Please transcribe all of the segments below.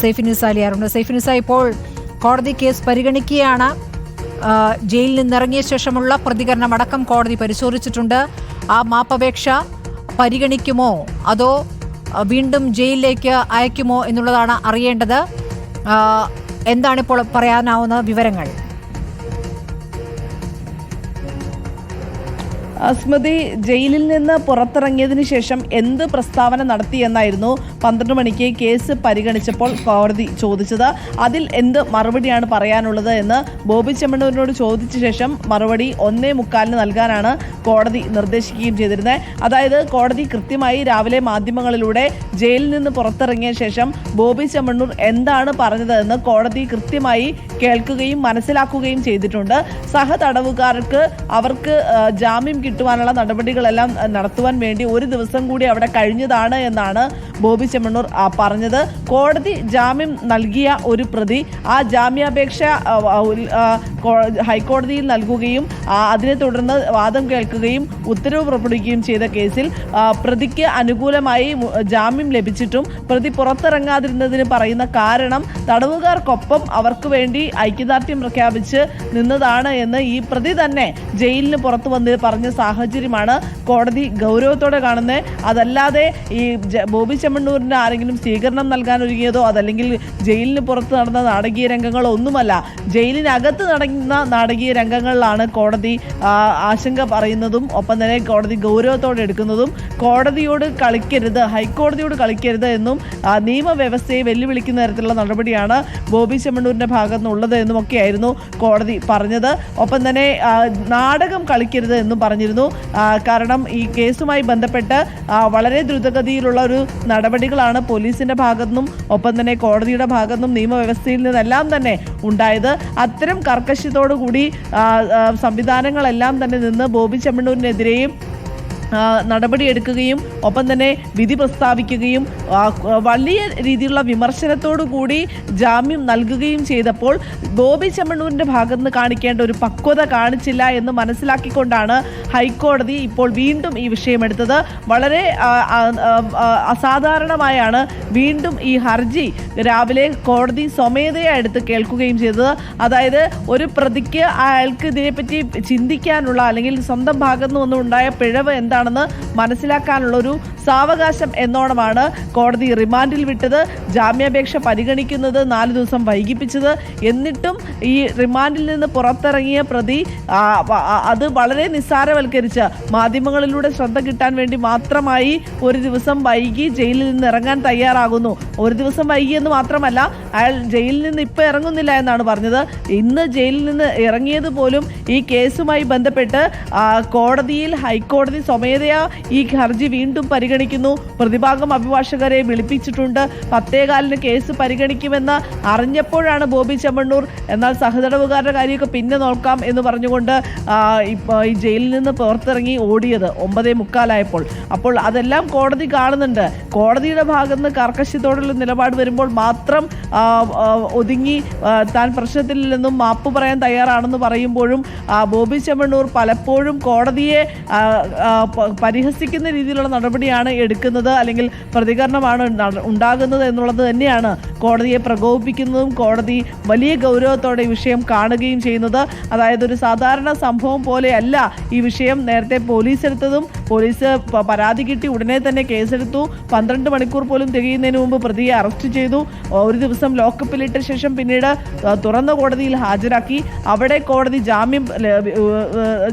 സൈഫിൻ നിസാലിയാറുണ്ട് സൈഫിൻ നിസ ഇപ്പോൾ കോടതി കേസ് പരിഗണിക്കുകയാണ്. ജയിലിൽ നിന്നിറങ്ങിയ ശേഷമുള്ള പ്രതികരണം അടക്കം കോടതി പരിശോധിച്ചിട്ടുണ്ട്. ആ മാപ്പപേക്ഷ പരിഗണിക്കുമോ? അതോ വീണ്ടും ജയിലിലേക്ക് അയക്കുമോ എന്നുള്ളതാണ് അറിയേണ്ടത്. എന്താണിപ്പോൾ പറയാനാവുന്ന വിവരങ്ങൾ? സ്മൃതി ജയിലിൽ നിന്ന് പുറത്തിറങ്ങിയതിനു ശേഷം എന്ത് പ്രസ്താവന നടത്തിയെന്നായിരുന്നു പന്ത്രണ്ട് മണിക്ക് കേസ് പരിഗണിച്ചപ്പോൾ കോടതി ചോദിച്ചത്. അതിൽ എന്ത് മറുപടിയാണ് പറയാനുള്ളത് എന്ന് ബോബി ചെമ്മണ്ണൂരിനോട് ചോദിച്ച ശേഷം മറുപടി ഒന്നേ മുക്കാലിന് നൽകാനാണ് കോടതി നിർദ്ദേശിക്കുകയും ചെയ്തിരുന്നത്. അതായത് കോടതി കൃത്യമായി രാവിലെ മാധ്യമങ്ങളിലൂടെ ജയിലിൽ നിന്ന് പുറത്തിറങ്ങിയ ശേഷം ബോബി ചെമ്മണ്ണൂർ എന്താണ് പറഞ്ഞതെന്ന് കോടതി കൃത്യമായി കേൾക്കുകയും മനസ്സിലാക്കുകയും ചെയ്തിട്ടുണ്ട്. സഹതടവുകാർക്ക് അവർക്ക് ജാമ്യം കിട്ടുവാനുള്ള നടപടികളെല്ലാം നടത്തുവാൻ വേണ്ടി ഒരു ദിവസം കൂടി അവിടെ കഴിഞ്ഞതാണ് എന്നാണ് ബോബി ചെമ്മണ്ണൂർ പറഞ്ഞത്. കോടതി ജാമ്യം നൽകിയ ഒരു പ്രതി ആ ജാമ്യാപേക്ഷ ഹൈക്കോടതിയിൽ നൽകുകയും അതിനെ തുടർന്ന് വാദം കേൾക്കുകയും ഉത്തരവ് പുറപ്പെടുവിക്കുകയും ചെയ്ത കേസിൽ പ്രതിക്ക് അനുകൂലമായി ജാമ്യം ലഭിച്ചിട്ടും പ്രതി പുറത്തിറങ്ങാതിരുന്നതിന് പറയുന്ന കാരണം തടവുകാർക്കൊപ്പം അവർക്ക് വേണ്ടി ഐക്യദാർഢ്യം പ്രഖ്യാപിച്ച് നിന്നതാണ് എന്ന് ഈ പ്രതി തന്നെ ജയിലിന് പുറത്തു വന്ന് പറഞ്ഞ സാഹചര്യമാണ്. കോടതി ഗൗരവത്തോടെ കാണുന്നത്. അതല്ലാതെ ഈ ബോബി ചെമ്മണ്ണൂരിന് ആരെങ്കിലും സ്വീകരണം നൽകാൻ ഒരുങ്ങിയതോ അതല്ലെങ്കിൽ ജയിലിന് പുറത്ത് നടന്ന നാടകീയ രംഗങ്ങളോ ഒന്നുമല്ല. ജയിലിനകത്ത് നടന്ന നാടകീയ രംഗങ്ങളിലാണ് കോടതി ആശങ്ക പറയുന്നതും ഒപ്പം തന്നെ കോടതി ഗൗരവത്തോടെ എടുക്കുന്നതും. കോടതിയോട് കളിക്കരുത് ഹൈക്കോടതിയോട് കളിക്കരുത് എന്നും നിയമവ്യവസ്ഥയെ വെല്ലുവിളിക്കുന്ന തരത്തിലുള്ള നടപടിയാണ് ബോബി ചെമ്മണ്ണൂരിന്റെ ഭാഗത്തു നിന്നുള്ളത് എന്നുമൊക്കെയായിരുന്നു കോടതി പറഞ്ഞത്. ഒപ്പം തന്നെ നാടകം കളിക്കരുത് എന്നും പറഞ്ഞിരുന്നു കാരണം ഈ കേസുമായി ബന്ധപ്പെട്ട് വളരെ ദ്രുതഗതിയിലുള്ള ഒരു നടപടികളാണ് പോലീസിന്റെ ഭാഗത്തുനിന്നും ഒപ്പം തന്നെ കോടതിയുടെ ഭാഗത്തുനിന്നും നിയമവ്യവസ്ഥയിൽ നിന്നെല്ലാം തന്നെ ഉണ്ടായത്. അത്തരം കർക്കശത്തോടുകൂടി സംവിധാനങ്ങളെല്ലാം തന്നെ നിന്ന് ബോബി ചെമ്മണ്ണൂരിനെതിരെയും നടപടിയെടുക്കുകയും ഒപ്പം തന്നെ വിധി പ്രസ്താവിക്കുകയും വലിയ രീതിയിലുള്ള വിമർശനത്തോടു കൂടി ജാമ്യം നൽകുകയും ചെയ്തപ്പോൾ ഗോപി ചെമ്മണ്ണൂരിന്റെ ഭാഗത്ത് നിന്ന് കാണിക്കേണ്ട ഒരു പക്വത കാണിച്ചില്ല എന്ന് മനസ്സിലാക്കിക്കൊണ്ടാണ് ഹൈക്കോടതി ഇപ്പോൾ വീണ്ടും ഈ വിഷയമെടുത്തത്. വളരെ അസാധാരണമായാണ് വീണ്ടും ഈ ഹർജി രാവിലെ കോടതി സ്വമേധയാ എടുത്ത് കേൾക്കുകയും ചെയ്തത്. അതായത് ഒരു പ്രതിക്ക് അയാൾക്ക് ഇതിനെപ്പറ്റി ചിന്തിക്കാനുള്ള അല്ലെങ്കിൽ സ്വന്തം ഭാഗത്തു നിന്നും ഉണ്ടായ പിഴവ് എന്താണെന്ന് മനസ്സിലാക്കാനുള്ള ഒരു സാവകാശം എന്നോണമാണ് കോടതി റിമാൻഡിൽ വിട്ടത് ജാമ്യാപേക്ഷ പരിഗണിക്കുന്നത് നാല് ദിവസം വൈകിപ്പിച്ചത്. എന്നിട്ടും ഈ റിമാൻഡിൽ നിന്ന് പുറത്തിറങ്ങിയ പ്രതി അത് വളരെ നിസ്സാരവൽക്കരിച്ച് മാധ്യമങ്ങളിലൂടെ ശ്രദ്ധ കിട്ടാൻ വേണ്ടി മാത്രമായി ഒരു ദിവസം വൈകി ജയിലിൽ നിന്ന് ഇറങ്ങാൻ തയ്യാറാകുന്നു. ഒരു ദിവസം വൈകി എന്ന് മാത്രമല്ല അയാൾ ജയിലിൽ നിന്ന് ഇപ്പം ഇറങ്ങുന്നില്ല എന്നാണ് പറഞ്ഞത്. ഇന്ന് ജയിലിൽ നിന്ന് ഇറങ്ങിയത് പോലും ഈ കേസുമായി ബന്ധപ്പെട്ട് കോടതിയിൽ ഹൈക്കോടതി സ്വമേധയാ ഈ ഹർജി വീണ്ടും പരിഗണിക്കുന്നു. പ്രതിഭാഗം അഭിഭാഷകരെ വിളിപ്പിച്ചിട്ടുണ്ട്. പത്തേകാലിന് കേസ് പരിഗണിക്കുമെന്ന് അറിഞ്ഞപ്പോഴാണ് ബോബി ചെമ്മണ്ണൂർ. എന്നാൽ സഹതടവുകാരുടെ കാര്യമൊക്കെ പിന്നെ നോക്കാം എന്ന് പറഞ്ഞുകൊണ്ട് ഈ ജയിലിൽ നിന്ന് പുറത്തിറങ്ങി ഓടിയത് ഒമ്പതേ മുക്കാലായപ്പോൾ. അപ്പോൾ അതെല്ലാം കോടതി കാണുന്നുണ്ട്. കോടതിയുടെ ഭാഗത്ത് നിന്ന് കർക്കശത്തോടുള്ള നിലപാട് വരുമ്പോൾ മാത്രം ഒതുങ്ങി താൻ പ്രശ്നത്തിലില്ലെന്നും മാപ്പ് പറയാൻ തയ്യാറാണെന്ന് പറയുമ്പോഴും ബോബി ചെമ്മണ്ണൂർ പലപ്പോഴും കോടതിയെ പരിഹസിക്കുന്ന രീതിയിലുള്ള നടപടിയാണ് എടുക്കുന്നത് അല്ലെങ്കിൽ പ്രതികരണമാണ് ഉണ്ടാകുന്നത് എന്നുള്ളത് തന്നെയാണ് കോടതിയെ പ്രകോപിപ്പിക്കുന്നതും കോടതി വലിയ ഗൗരവത്തോടെ ഈ വിഷയം കാണുകയും ചെയ്യുന്നത്. അതായത് ഒരു സാധാരണ സംഭവം പോലെയല്ല ഈ വിഷയം. നേരത്തെ പോലീസ് എടുത്തതും പോലീസ് പരാതി കിട്ടി ഉടനെ തന്നെ കേസെടുത്തു. പന്ത്രണ്ട് മണിക്കൂർ പോലും തികയുന്നതിന് മുമ്പ് പ്രതിയെ അറസ്റ്റ് ചെയ്തു. ഒരു ദിവസം ലോക്കപ്പിലിട്ട ശേഷം പിന്നീട് തുറന്ന കോടതിയിൽ ഹാജരാക്കി. അവിടെ കോടതി ജാമ്യം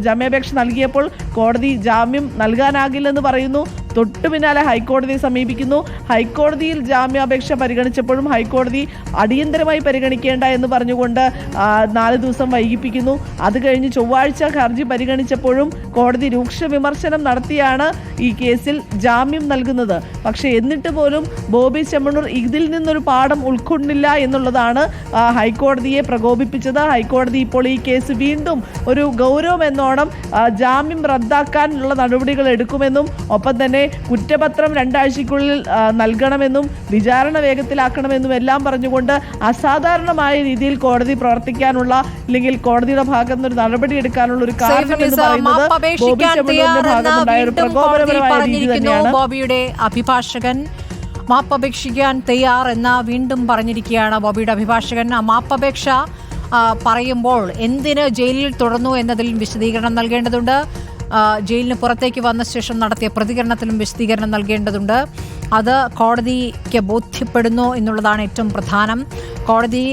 ജാമ്യാപേക്ഷ നൽകിയപ്പോൾ കോടതി ജാമ്യം നൽകാനാകില്ലെന്ന് പറയുന്നു. തൊട്ടു പിന്നാലെ ഹൈക്കോടതിയെ സമീപിക്കുന്നു. ഹൈക്കോടതിയിൽ ജാമ്യാപേക്ഷ പരിഗണിച്ചപ്പോഴും ഹൈക്കോടതി അടിയന്തരമായി പരിഗണിക്കേണ്ട എന്ന് പറഞ്ഞുകൊണ്ട് നാല് ദിവസം വൈകിപ്പിക്കുന്നു. അത് കഴിഞ്ഞ് ചൊവ്വാഴ്ച ഹർജി പരിഗണിച്ചപ്പോഴും കോടതി രൂക്ഷ വിമർശനം നടത്തിയാണ് ഈ കേസിൽ ജാമ്യം നൽകുന്നത്. പക്ഷേ എന്നിട്ട് പോലും ബോബി ചെമ്മണൂർ ഇതിൽ നിന്നൊരു പാഠം ഉൾക്കൊണ്ടില്ല എന്നുള്ളതാണ് ഹൈക്കോടതിയെ പ്രകോപിപ്പിച്ചത്. ഹൈക്കോടതി ഇപ്പോൾ ഈ കേസ് വീണ്ടും ഒരു ഗൗരവം എന്നോണം ജാമ്യം റദ്ദാക്കാനുള്ള നടപടികൾ എടുക്കുമെന്നും ഒപ്പം തന്നെ കുറ്റപത്രം രണ്ടാഴ്ചയ്ക്കുള്ളിൽ നൽകണമെന്നും വിചാരണ വേഗത്തിലാക്കണമെന്നും എല്ലാം പറഞ്ഞുകൊണ്ട് അസാധാരണമായ രീതിയിൽ കോടതി പ്രവർത്തിക്കാനുള്ള അല്ലെങ്കിൽ കോടതിയുടെ ഭാഗത്ത് നിന്ന് ഒരു നടപടി എടുക്കാനുള്ള ഒരു കാരണം എന്ന് പറയുന്നത് ബോബിയുടെ അഭിഭാഷകൻ. മാപ്പപേക്ഷിക്കാൻ തയ്യാർ എന്ന വീണ്ടും പറഞ്ഞിരിക്കുകയാണ് ബോബിയുടെ അഭിഭാഷകൻ. ആ മാപ്പപേക്ഷ പറയുമ്പോൾ എന്തിന് ജയിലിൽ തുടർന്നു എന്നതിൽ വിശദീകരണം നൽകേണ്ടതുണ്ട്. ജയിലിന് പുറത്തേക്ക് വന്ന ശേഷം നടത്തിയ പ്രതികരണത്തിലും വിശദീകരണം നൽകേണ്ടതുണ്ട്. അത് കോടതിക്ക് ബോധ്യപ്പെടുന്നു എന്നുള്ളതാണ് ഏറ്റവും പ്രധാനം. കോടതി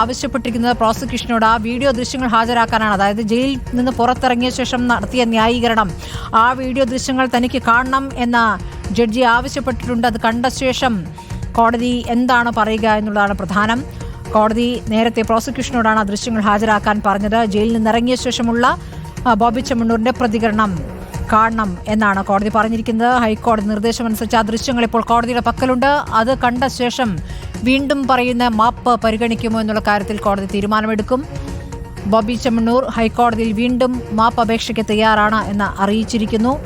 ആവശ്യപ്പെട്ടിരിക്കുന്നത് പ്രോസിക്യൂഷനോട് ആ വീഡിയോ ദൃശ്യങ്ങൾ ഹാജരാക്കാനാണ്. അതായത് ജയിലിൽ നിന്ന് പുറത്തിറങ്ങിയ ശേഷം നടത്തിയ ന്യായീകരണം. ആ വീഡിയോ ദൃശ്യങ്ങൾ തനിക്ക് കാണണം എന്ന ജഡ്ജി ആവശ്യപ്പെട്ടിട്ടുണ്ട്. അത് കണ്ട ശേഷം കോടതി എന്താണ് പറയുക എന്നുള്ളതാണ് പ്രധാനം. കോടതി നേരത്തെ പ്രോസിക്യൂഷനോടാണ് ആ ദൃശ്യങ്ങൾ ഹാജരാക്കാൻ പറഞ്ഞത്. ജയിലിൽ നിന്നിറങ്ങിയ ശേഷമുള്ള ബോബി ചെമ്മണ്ണൂരിന്റെ പ്രതികരണം കാണണം എന്നാണ് കോടതി പറഞ്ഞിരിക്കുന്നത്. ഹൈക്കോടതി നിർദ്ദേശമനുസരിച്ച് ആ ദൃശ്യങ്ങൾ ഇപ്പോൾ കോടതിയുടെ പക്കലുണ്ട്. അത് കണ്ട ശേഷം വീണ്ടും പറയുന്ന മാപ്പ് പരിഗണിക്കുമോ എന്നുള്ള കാര്യത്തിൽ കോടതി തീരുമാനമെടുക്കും. ബോബി ചെമ്മണ്ണൂർ ഹൈക്കോടതിയിൽ വീണ്ടും മാപ്പ് അപേക്ഷയ്ക്ക് തയ്യാറാണ് എന്ന് അറിയിച്ചിരിക്കുന്നു.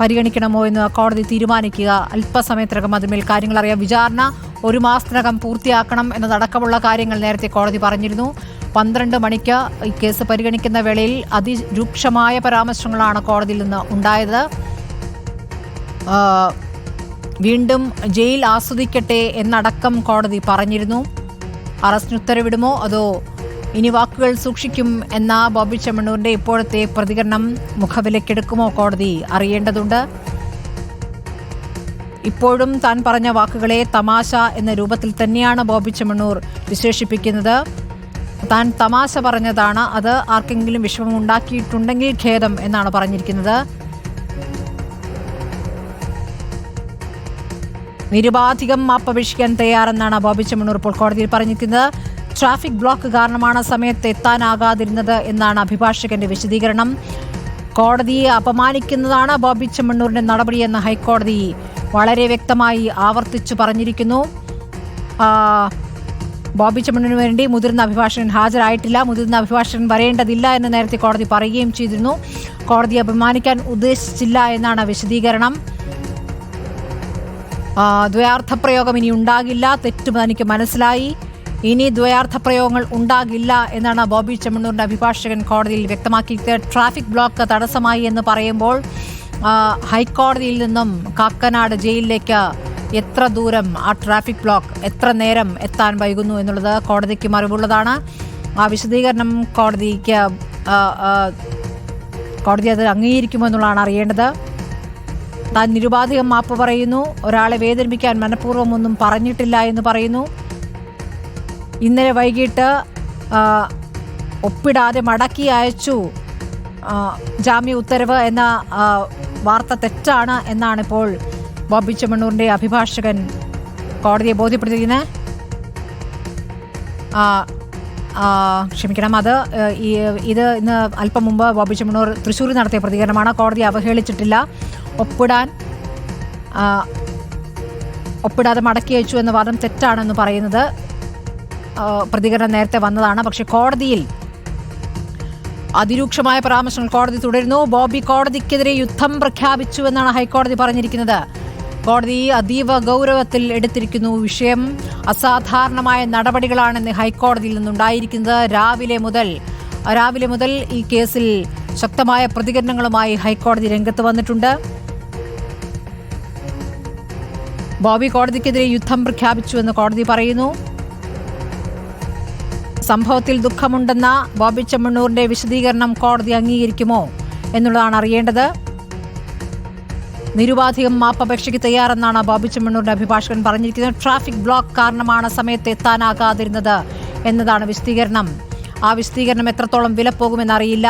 പരിഗണിക്കണമോ എന്ന് കോടതി തീരുമാനിക്കുക. അല്പസമയത്തിനകം അതിന്മേൽ കാര്യങ്ങൾ അറിയാം. വിചാരണ ഒരു മാസത്തിനകം പൂർത്തിയാക്കണം എന്നതടക്കമുള്ള കാര്യങ്ങൾ നേരത്തെ കോടതി പറഞ്ഞിരുന്നു. പന്ത്രണ്ട് മണിക്ക് ഈ കേസ് പരിഗണിക്കുന്ന വേളയിൽ അതിരൂക്ഷമായ പരാമർശങ്ങളാണ് കോടതിയിൽ നിന്ന് ഉണ്ടായത്. വീണ്ടും ജയിൽ ആസ്വദിക്കട്ടെ എന്നടക്കം കോടതി പറഞ്ഞിരുന്നു. അറസ്റ്റിന് ഉത്തരവിടുമോ? അതോ ഇനി വാക്കുകൾ സൂക്ഷിക്കും എന്ന ബോബി ചെമ്മണ്ണൂരിന്റെ ഇപ്പോഴത്തെ പ്രതികരണം മുഖവിലക്കെടുക്കുമോ കോടതി അറിയേണ്ടതുണ്ട്. ഇപ്പോഴും താൻ പറഞ്ഞ വാക്കുകളെ തമാശ എന്ന രൂപത്തിൽ തന്നെയാണ് ബോബി ചെമ്മണ്ണൂർ വിശേഷിപ്പിക്കുന്നത്. താൻ തമാശ പറഞ്ഞതാണ്. അത് ആർക്കെങ്കിലും വിഷമം ഉണ്ടാക്കിയിട്ടുണ്ടെങ്കിൽ ഖേദം എന്നാണ് പറഞ്ഞിരിക്കുന്നത്. നിരുപാധികം മാപ്പപേക്ഷിക്കാൻ തയ്യാറെന്നാണ് ബോബി ചെമ്മണ്ണൂർ ഇപ്പോൾ കോടതിയിൽ പറഞ്ഞിരിക്കുന്നത്. ട്രാഫിക് ബ്ലോക്ക് കാരണമാണ് സമയത്ത് എത്താനാകാതിരുന്നത് എന്നാണ് അഭിഭാഷകന്റെ വിശദീകരണം. കോടതിയെ അപമാനിക്കുന്നതാണ് ബോബി ചെമ്മണ്ണൂരിന്റെ നടപടിയെന്ന് ഹൈക്കോടതി വളരെ വ്യക്തമായി ആവർത്തിച്ചു പറഞ്ഞിരിക്കുന്നു. ബോബി ചമ്മണിന് വേണ്ടി മുതിർന്ന അഭിഭാഷകൻ ഹാജരായിട്ടില്ല. മുതിർന്ന അഭിഭാഷകൻ വരേണ്ടതില്ല എന്ന് നേരത്തെ കോടതി പറയുകയും ചെയ്തിരുന്നു. കോടതി അപമാനിക്കാൻ ഉദ്ദേശിച്ചില്ല എന്നാണ് വിശദീകരണം. ദ്വയാർത്ഥ പ്രയോഗം ഇനി ഉണ്ടാകില്ല. തെറ്റ് തനിക്ക് മനസ്സിലായി. ഇനി ദ്വയാർത്ഥ പ്രയോഗങ്ങൾ ഉണ്ടാകില്ല എന്നാണ് ബോബി ചെമ്മണ്ണൂരിന്റെ അഭിഭാഷകൻ കോടതിയിൽ വ്യക്തമാക്കി. ട്രാഫിക് ബ്ലോക്ക് തടസ്സമായി എന്ന് പറയുമ്പോൾ ഹൈക്കോടതിയിൽ നിന്നും കാക്കനാട് ജയിലിലേക്ക് എത്ര ദൂരം ആ ട്രാഫിക് ബ്ലോക്ക് എത്ര നേരം എത്താൻ വൈകുന്നു എന്നുള്ളത് കോടതിക്ക് മറിവുള്ളതാണ് ആ വിശദീകരണം കോടതിക്ക് കോടതി അത് അംഗീകരിക്കുമോ എന്നുള്ളതാണ് അറിയേണ്ടത്. താൻ നിരുപാധികം മാപ്പ് പറയുന്നു. ഒരാളെ വേദനിപ്പിക്കാൻ മനഃപൂർവം ഒന്നും പറഞ്ഞിട്ടില്ല എന്ന് പറയുന്നു. ഇന്നലെ വൈകിട്ട് ഒപ്പിടാതെ മടക്കി അയച്ചു. ജാമ്യ ഉത്തരവ് എന്ന വാർത്ത തെറ്റാണ് എന്നാണ് ഇപ്പോൾ ബോബി ചെമ്മണ്ണൂരിന്റെ അഭിഭാഷകൻ കോടതിയെ ബോധ്യപ്പെടുത്തിയിരിക്കുന്നത് ക്ഷമിക്കണം അത് ഇത് ഇന്ന് അല്പം മുമ്പ് ബോബി ചെമ്മണ്ണൂർ തൃശ്ശൂരിൽ നടത്തിയ പ്രതികരണമാണ്. കോടതി അവഹേളിച്ചിട്ടില്ല. ഒപ്പിടാൻ ഒപ്പിടാതെ മടക്കി അയച്ചു എന്ന വാദം തെറ്റാണെന്ന് പറയുന്നത് പ്രതികരണം നേരത്തെ വന്നതാണ്. പക്ഷേ കോടതിയിൽ അതിരൂക്ഷമായ പരാമർശങ്ങൾ കോടതി തുടരുന്നു. ബോബി കോടതിക്കെതിരെ യുദ്ധം പ്രഖ്യാപിച്ചു എന്നാണ് ഹൈക്കോടതി പറഞ്ഞിരിക്കുന്നത്. കോടതി അതീവ ഗൗരവത്തിൽ എടുത്തിരിക്കുന്നു വിഷയം. അസാധാരണമായ നടപടികളാണെന്ന് ഹൈക്കോടതിയിൽ നിന്നുണ്ടായിരിക്കുന്നത് രാവിലെ മുതൽ. രാവിലെ മുതൽ ഈ കേസിൽ ശക്തമായ പ്രതികരണങ്ങളുമായി ഹൈക്കോടതി രംഗത്ത് വന്നിട്ടുണ്ട്. ബോബി കോടതിക്കെതിരെ യുദ്ധം പ്രഖ്യാപിച്ചുവെന്ന് കോടതി പറയുന്നു. സംഭവത്തിൽ ദുഃഖമുണ്ടെന്ന ബോബി ചെമ്മണ്ണൂരിന്റെ വിശദീകരണം കോടതി അംഗീകരിക്കുമോ എന്നുള്ളതാണ് അറിയേണ്ടത്. നിരുപാധികം മാപ്പപേക്ഷയ്ക്ക് തയ്യാറെന്നാണ് ബോബി ചെമ്മണ്ണൂരിന്റെ അഭിഭാഷകൻ പറഞ്ഞിരിക്കുന്നത്. ട്രാഫിക് ബ്ലോക്ക് കാരണമാണ് സമയത്ത് എത്താനാകാതിരുന്നത് എന്നതാണ് വിശദീകരണം. ആ വിശദീകരണം എത്രത്തോളം വിലപ്പോകുമെന്നറിയില്ല